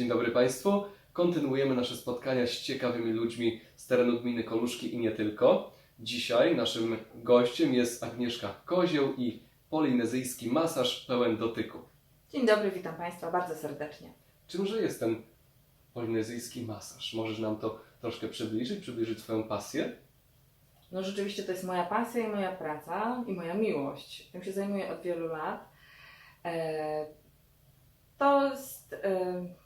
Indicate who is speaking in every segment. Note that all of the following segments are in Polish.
Speaker 1: Dzień dobry Państwu. Kontynuujemy nasze spotkania z ciekawymi ludźmi z terenu gminy Koluszki i nie tylko. Dzisiaj naszym gościem jest Agnieszka Kozioł i polinezyjski masaż pełen dotyku.
Speaker 2: Dzień dobry, witam Państwa bardzo serdecznie.
Speaker 1: Czymże jest ten polinezyjski masaż? Możesz nam to troszkę przybliżyć, przybliżyć Twoją pasję?
Speaker 2: No rzeczywiście to jest moja pasja i moja praca i moja miłość. Tym się zajmuję od wielu lat. E, to jest, e,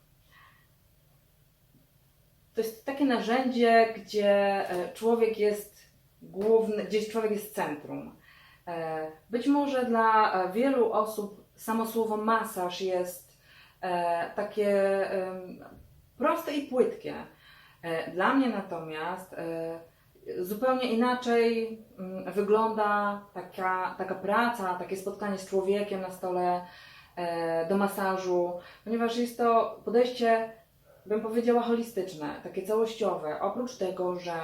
Speaker 2: to jest takie narzędzie, gdzie e, człowiek jest główny, gdzie człowiek jest centrum. E, być może dla e, wielu osób samo słowo masaż jest takie proste i płytkie. Dla mnie natomiast zupełnie inaczej mm, wygląda taka, taka praca, takie spotkanie z człowiekiem na stole do masażu, ponieważ jest to podejście, bym powiedziała, holistyczne, takie całościowe. Oprócz tego, że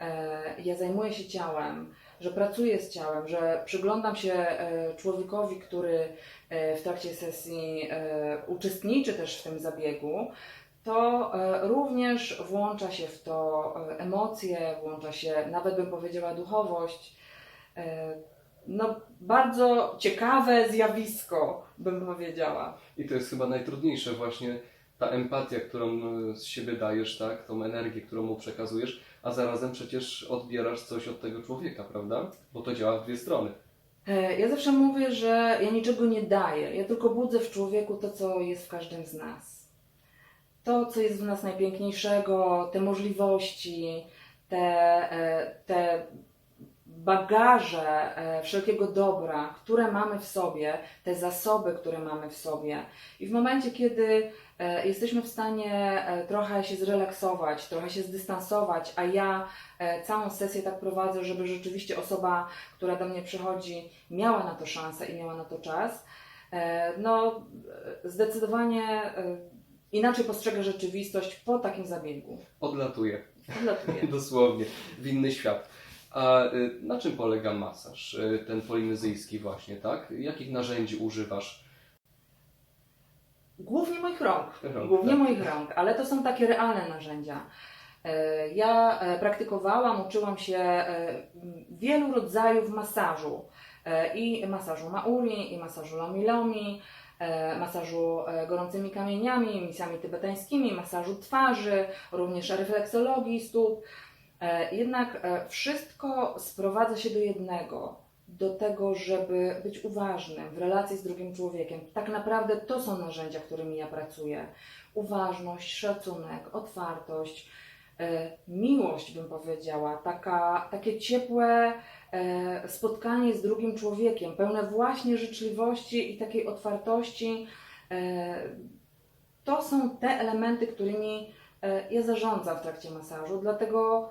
Speaker 2: e, ja zajmuję się ciałem, że pracuję z ciałem, że przyglądam się e, człowiekowi, który e, w trakcie sesji uczestniczy też w tym zabiegu, to również włącza się w to emocje, włącza się nawet bym powiedziała duchowość. No, bardzo ciekawe zjawisko, bym powiedziała.
Speaker 1: I to jest chyba najtrudniejsze właśnie ta empatia, którą e, z siebie dajesz, tak? Tą energię, którą mu przekazujesz, a zarazem przecież odbierasz coś od tego człowieka, prawda? Bo to działa w dwie strony.
Speaker 2: E, Ja zawsze mówię, że ja niczego nie daję, ja tylko budzę w człowieku to, co jest w każdym z nas. To, co jest w nas najpiękniejszego, te możliwości, te, e, te bagaże e, wszelkiego dobra, które mamy w sobie, te zasoby, które mamy w sobie. I w momencie, kiedy e, jesteśmy w stanie e, trochę się zrelaksować, trochę się zdystansować, a ja całą sesję tak prowadzę, żeby rzeczywiście osoba, która do mnie przychodzi, miała na to szansę i miała na to czas, no zdecydowanie inaczej postrzega rzeczywistość po takim zabiegu.
Speaker 1: Odlatuje.
Speaker 2: Odlatuje.
Speaker 1: Dosłownie, w inny świat. A y, na czym polega masaż, y, ten polinezyjski właśnie, tak? Jakich narzędzi używasz?
Speaker 2: Głównie moich rąk.
Speaker 1: Rąk,
Speaker 2: Głównie
Speaker 1: tak.
Speaker 2: moich rąk, ale to są takie realne narzędzia. E, Ja e, praktykowałam, uczyłam się e, wielu rodzajów masażu. I masażu mauli, i masażu lomi-lomi, masażu gorącymi kamieniami, misjami tybetańskimi, masażu twarzy, również refleksologii stóp. E, Jednak e, wszystko sprowadza się do jednego, do tego, żeby być uważnym w relacji z drugim człowiekiem. Tak naprawdę to są narzędzia, którymi ja pracuję. Uważność, szacunek, otwartość, e, miłość, bym powiedziała, taka, takie ciepłe spotkanie z drugim człowiekiem, pełne właśnie życzliwości i takiej otwartości. To są te elementy, którymi ja zarządzam w trakcie masażu, dlatego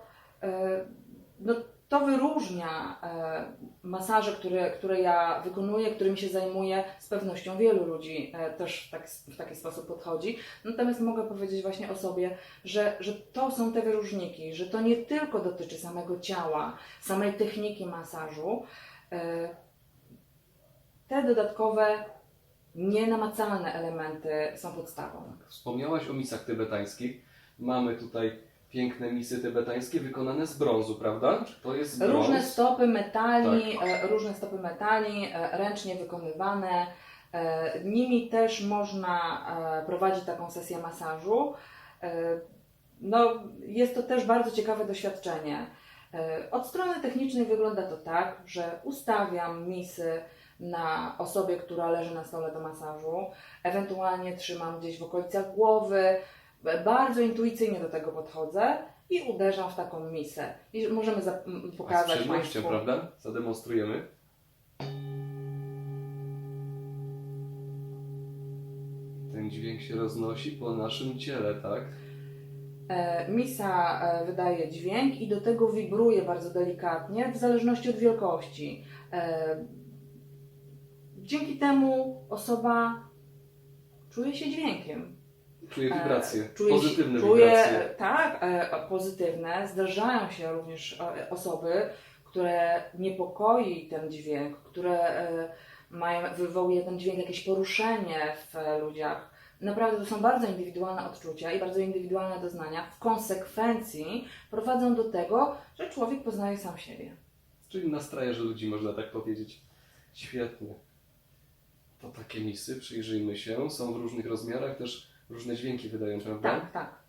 Speaker 2: no, to wyróżnia e, masaże, które, które ja wykonuję, którymi się zajmuję. Z pewnością wielu ludzi e, też w taki, w taki sposób podchodzi. Natomiast mogę powiedzieć właśnie o sobie, że, że to są te wyróżniki, że to nie tylko dotyczy samego ciała, samej techniki masażu. E, te dodatkowe, nienamacalne elementy są podstawą.
Speaker 1: Wspomniałaś o misach tybetańskich. Mamy tutaj piękne misy tybetańskie wykonane z brązu, prawda? To jest brąz.
Speaker 2: Różne stopy metali, e, różne stopy metali, e, ręcznie wykonywane. E, Nimi też można e, prowadzić taką sesję masażu. E, No, jest to też bardzo ciekawe doświadczenie. E, Od strony technicznej wygląda to tak, że ustawiam misy na osobie, która leży na stole do masażu, ewentualnie trzymam gdzieś w okolicach głowy, bardzo intuicyjnie do tego podchodzę i uderzam w taką misę. I możemy za- m,
Speaker 1: A z
Speaker 2: pokazać
Speaker 1: prawda? Zademonstrujemy. Ten dźwięk się roznosi po naszym ciele, tak?
Speaker 2: E, Misa e, wydaje dźwięk i do tego wibruje bardzo delikatnie, w zależności od wielkości. E, Dzięki temu osoba czuje się dźwiękiem.
Speaker 1: Czuję
Speaker 2: E,
Speaker 1: wibracje,
Speaker 2: czuje się-
Speaker 1: pozytywne
Speaker 2: czuje,
Speaker 1: wibracje.
Speaker 2: Tak, e, pozytywne. Zdarzają się również e, osoby, które niepokoi ten dźwięk, które mają, wywołuje ten dźwięk jakieś poruszenie w ludziach, Naprawdę to są bardzo indywidualne odczucia i bardzo indywidualne doznania. W konsekwencji prowadzą do tego, że człowiek poznaje sam siebie.
Speaker 1: Czyli nastrajasz ludzi, można tak powiedzieć. Świetnie. To takie misy, przyjrzyjmy się. Są w różnych rozmiarach, też różne dźwięki wydają, prawda?
Speaker 2: Tak, tak.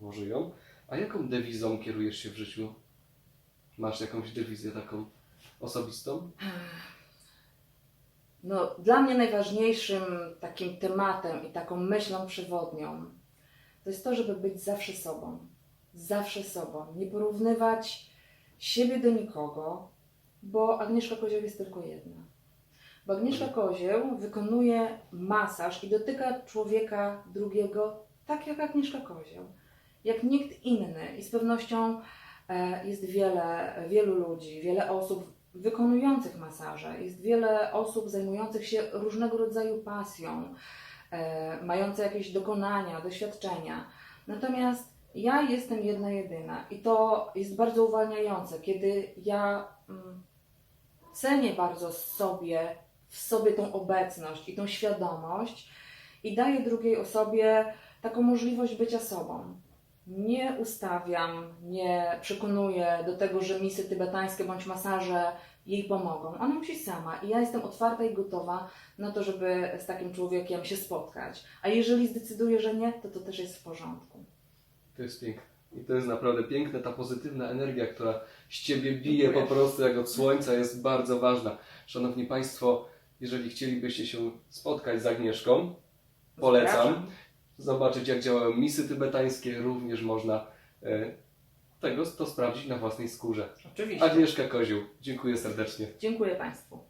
Speaker 1: Może ją. A jaką dewizą kierujesz się w życiu? Masz jakąś dewizję taką osobistą?
Speaker 2: No, dla mnie najważniejszym takim tematem i taką myślą przewodnią to jest to, żeby być zawsze sobą. Zawsze sobą. Nie porównywać siebie do nikogo, bo Agnieszka Kozioł jest tylko jedna. Bo Agnieszka Kozioł wykonuje masaż i dotyka człowieka drugiego tak jak Agnieszka Kozioł. Jak nikt inny. I z pewnością e, jest wiele, wielu ludzi, wiele osób wykonujących masaże. Jest wiele osób zajmujących się różnego rodzaju pasją, e, mające jakieś dokonania, doświadczenia. Natomiast ja jestem jedna jedyna i to jest bardzo uwalniające, kiedy ja mm, cenię bardzo sobie, w sobie tą obecność i tą świadomość i daję drugiej osobie taką możliwość bycia sobą. Nie ustawiam, nie przekonuję do tego, że misy tybetańskie bądź masaże jej pomogą. Ona musi sama i ja jestem otwarta i gotowa na to, żeby z takim człowiekiem się spotkać. A jeżeli zdecyduje, że nie, to to też jest w porządku.
Speaker 1: To jest piękne. I to jest naprawdę piękne. Ta pozytywna energia, która z Ciebie bije
Speaker 2: Dziękuję.
Speaker 1: po prostu jak od słońca jest bardzo ważna. Szanowni Państwo, jeżeli chcielibyście się spotkać z Agnieszką, polecam. Zobaczyć jak działają misy tybetańskie. Również można e, tego to sprawdzić na własnej skórze.
Speaker 2: Oczywiście.
Speaker 1: Agnieszka Kozioł, dziękuję serdecznie.
Speaker 2: Dziękuję Państwu.